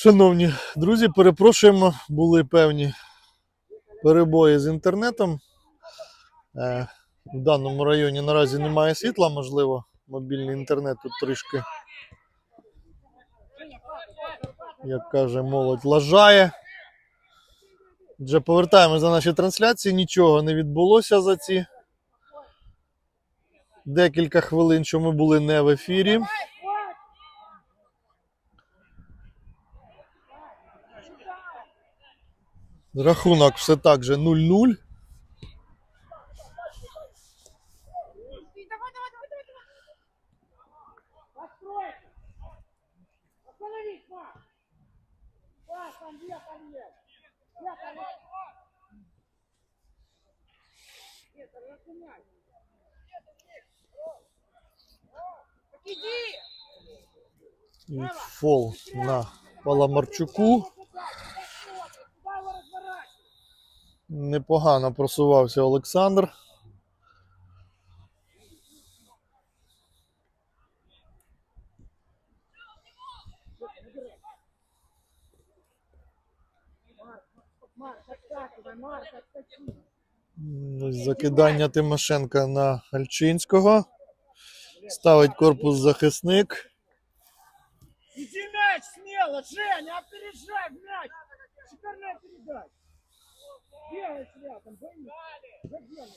Шановні друзі, перепрошуємо, були певні перебої з інтернетом. Е, в даному районі наразі немає світла, можливо, мобільний інтернет тут трішки, як каже молодь, лажає. Вже повертаємось до нашої трансляції. Нічого не відбулося за ці декілька хвилин, що ми були не в ефірі. Рахунок все так же 0-0. Давай, давай, давай, давай, давай. Постройся. Остановись, Маш. Маш, там где, там где. Где там есть? Нет, там разгоняй. Так иди. І фол на Паламарчуку. Непогано просувався Олександр. Закидання Тимошенка на Альчинського. Ставить корпус захисник. Иди мяч смело, Женя, опережай мяч. Шикарная передача. Рядом, боись. Заделай.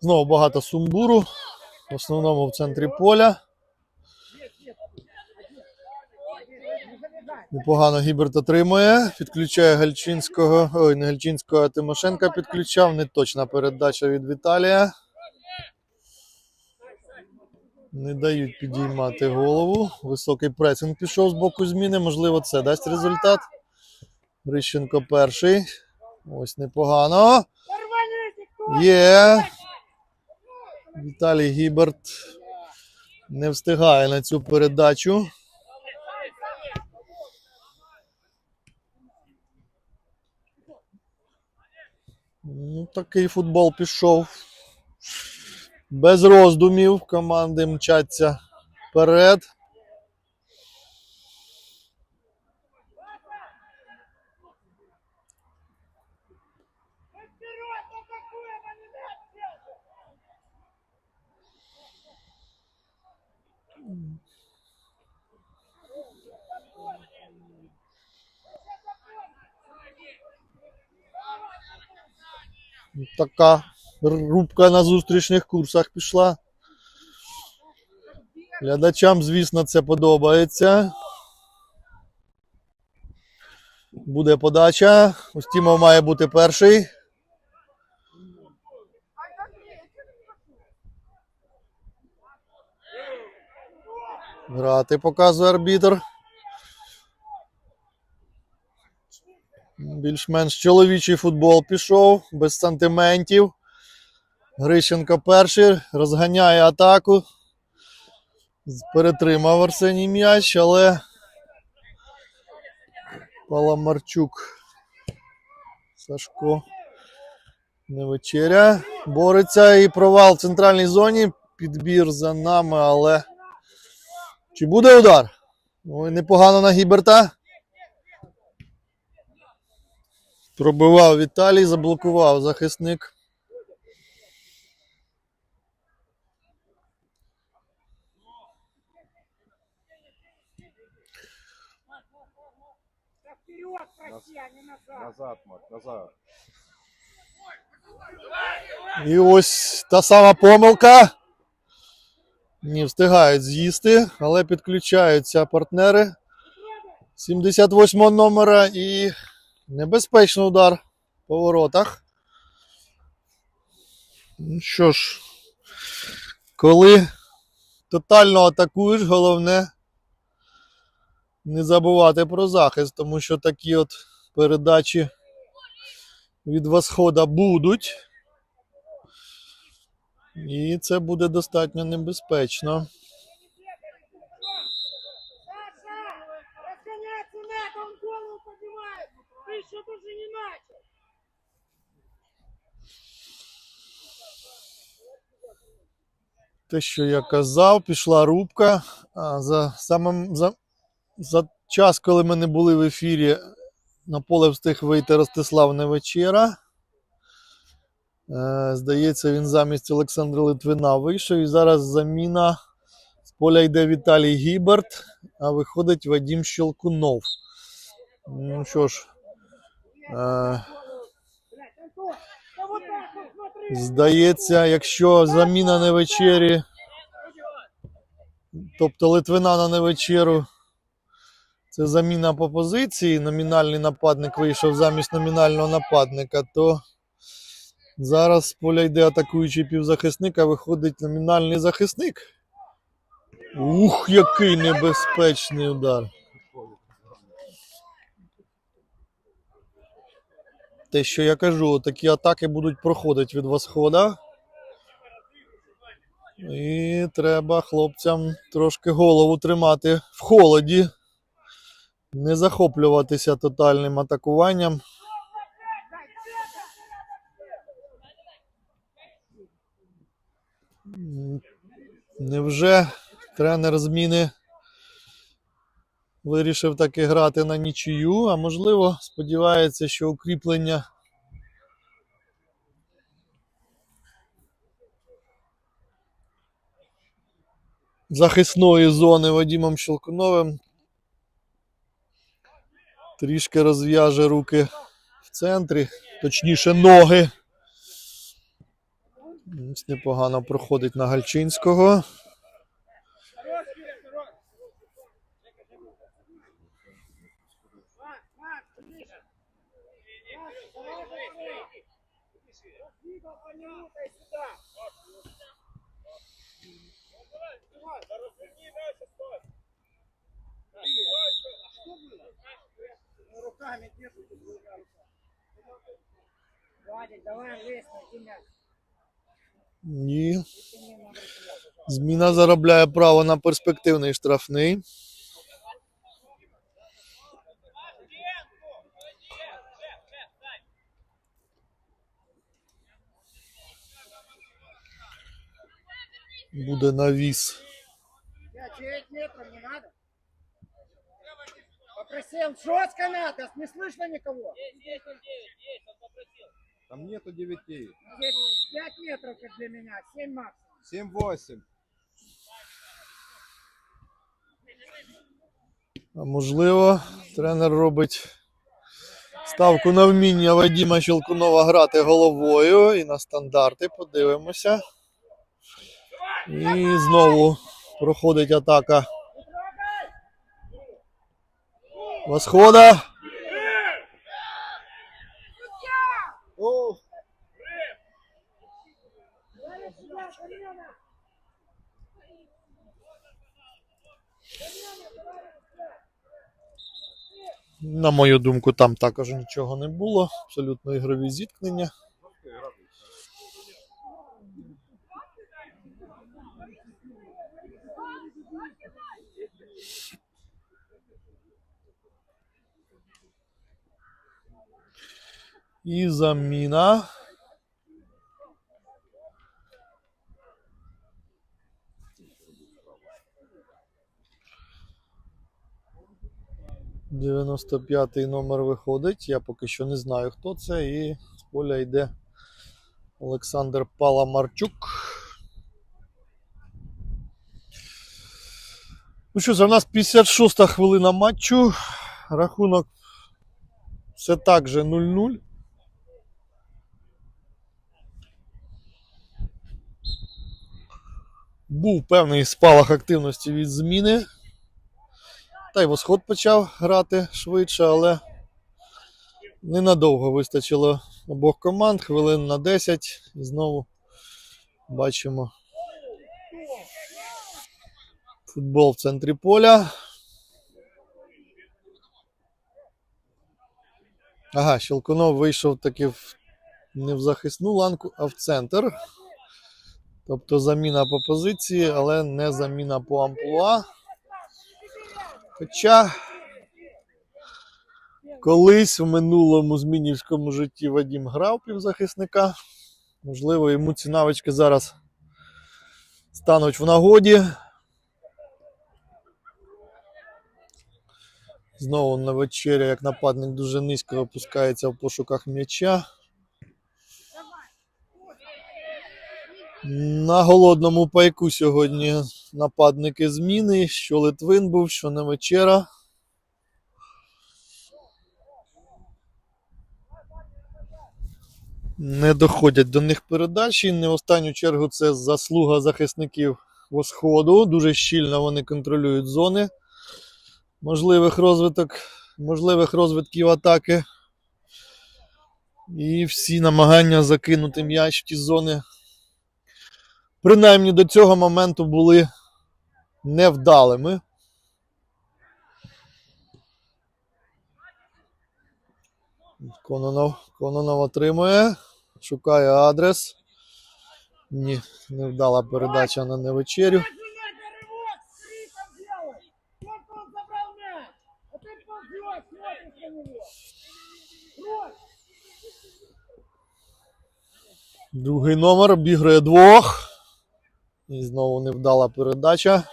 Знову багато сумбуру. В основному в центрі поля. Непогано Гіберт отримує. Підключає Гальчинського. Ой, не Гальчинського, а Тимошенка підключав. Неточна передача від Віталія. Не дають підіймати голову. Високий пресинг пішов з боку зміни. Можливо, це дасть результат. Грищенко перший. Ось непогано. Є. Віталій Гіберт не встигає на цю передачу. Ну, такий футбол пішов. Без роздумів команди мчаться вперед. Така рубка на зустрічних курсах пішла. Глядачам, звісно, це подобається. Буде подача. Устімов має бути перший. Грати показує арбітр. Більш-менш чоловічий футбол пішов, без сантиментів. Грищенко перший, розганяє атаку. Перетримав Арсеній м'яч, але Паламарчук Сашко не вечеря. Бореться і провал в центральній зоні. Підбір за нами, але. Чи буде удар? Ой, непогано на Гіберта. Пробивав Віталій, заблокував захисник. Вперед, проси, а не назад. Назад, Марк, назад. І ось та сама помилка. Не встигають з'їсти, але підключаються партнери 78 номера і небезпечний удар по воротах. Ну що ж, коли тотально атакуєш, головне не забувати про захист, тому що такі от передачі від восхода будуть. І це буде достатньо небезпечно. Те, що я казав, пішла рубка. А за, самим, за, за час, коли ми не були в ефірі, на поле встиг вийти Ростислав Невечера. Е, здається, він замість Олександра Литвина вийшов. І зараз заміна з поля йде Віталій Гіберт, а виходить Вадим Щелкунов. Ну що ж, е. Здається, якщо заміна не вечері, тобто Литвина на невечеру, це заміна по позиції, номінальний нападник вийшов замість номінального нападника, то зараз з поля йде атакуючий півзахисник, а виходить номінальний захисник. Ух, який небезпечний удар. Те, що я кажу, такі атаки будуть проходити від восхода. І треба хлопцям трошки голову тримати в холоді. Не захоплюватися тотальним атакуванням. Невже тренер зміни вирішив таки грати на нічию, а можливо, сподівається, що укріплення захисної зони Вадимом Щелкуновим трішки розв'яже руки в центрі, точніше ноги. Ось непогано проходить на Гальчинського. Хорош, руками держи, ты руками. Вадик, давай, найди мяч. Ні. Зміна заробляє право на перспективний штрафний. Буде навіс. Я 9 метров не надо. Попросил жестко надо, не слышно никого. Там нету девяти. Здесь 5 метров, как для меня, 7 максимум. Семь-восемь. А можливо, тренер робить ставку на вміння Вадима Щелкунова грати головою і на стандарти. Подивимося. І знову проходить атака восхода. На мою думку, там також нічого не було. Абсолютно ігрові зіткнення. І заміна. Дев'яносто п'ятий номер виходить. Я поки що не знаю, хто це. І з поля йде Олександр Паламарчук. Ну що, за нас 56 хвилина матчу. Рахунок все так же 0-0. Був певний спалах активності від зміни. Та й восход почав грати швидше, але ненадовго вистачило обох команд, хвилин на 10. І знову бачимо футбол в центрі поля. Ага, Щелкунов вийшов таки в, не в захисну ланку, а в центр. Тобто заміна по позиції, але не заміна по амплуа. Хоча колись в минулому змінівському житті Вадім грав півзахисника. Можливо, йому ці навички зараз стануть в нагоді. Знову на вечеря, як нападник дуже низько опускається в пошуках м'яча. На голодному пайку сьогодні нападники зміни, що Литвин був, що не вечера. Не доходять до них передачі. Не в останню чергу це заслуга захисників восходу. Дуже щільно вони контролюють зони можливих розвиток, можливих розвитків атаки. І всі намагання закинути м'яч в ті зони принаймні до цього моменту були невдалими. Кононов, Кононов отримує, шукає адрес. Ні, невдала передача на невечерю. Другий номер обігрує двох. І знову невдала передача.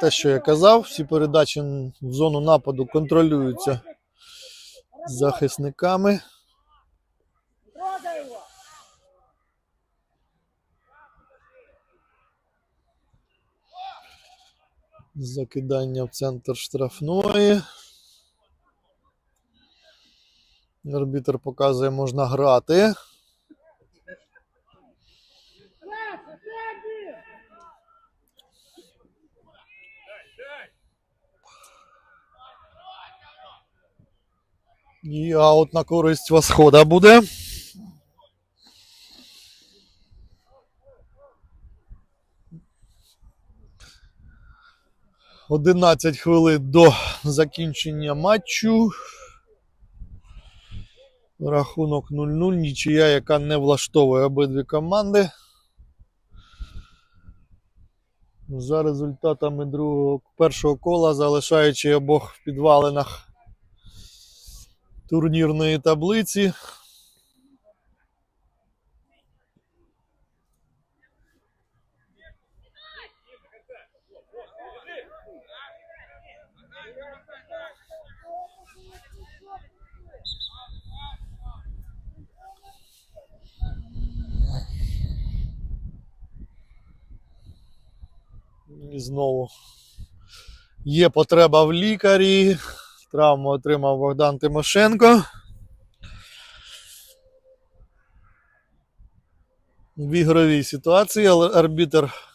Те, що я казав, всі передачі в зону нападу контролюються захисниками. Закидання в центр штрафної. Арбітр показує, можна грати. І аут на користь восхода буде. Одинадцять хвилин до закінчення матчу. Рахунок 0-0, нічия, яка не влаштовує обидві команди. За результатами другого першого кола, залишаючи обох в підвалинах турнірної таблиці. І знову є потреба в лікарі. Травму отримав Богдан Тимошенко. В ігровій ситуації, але арбітер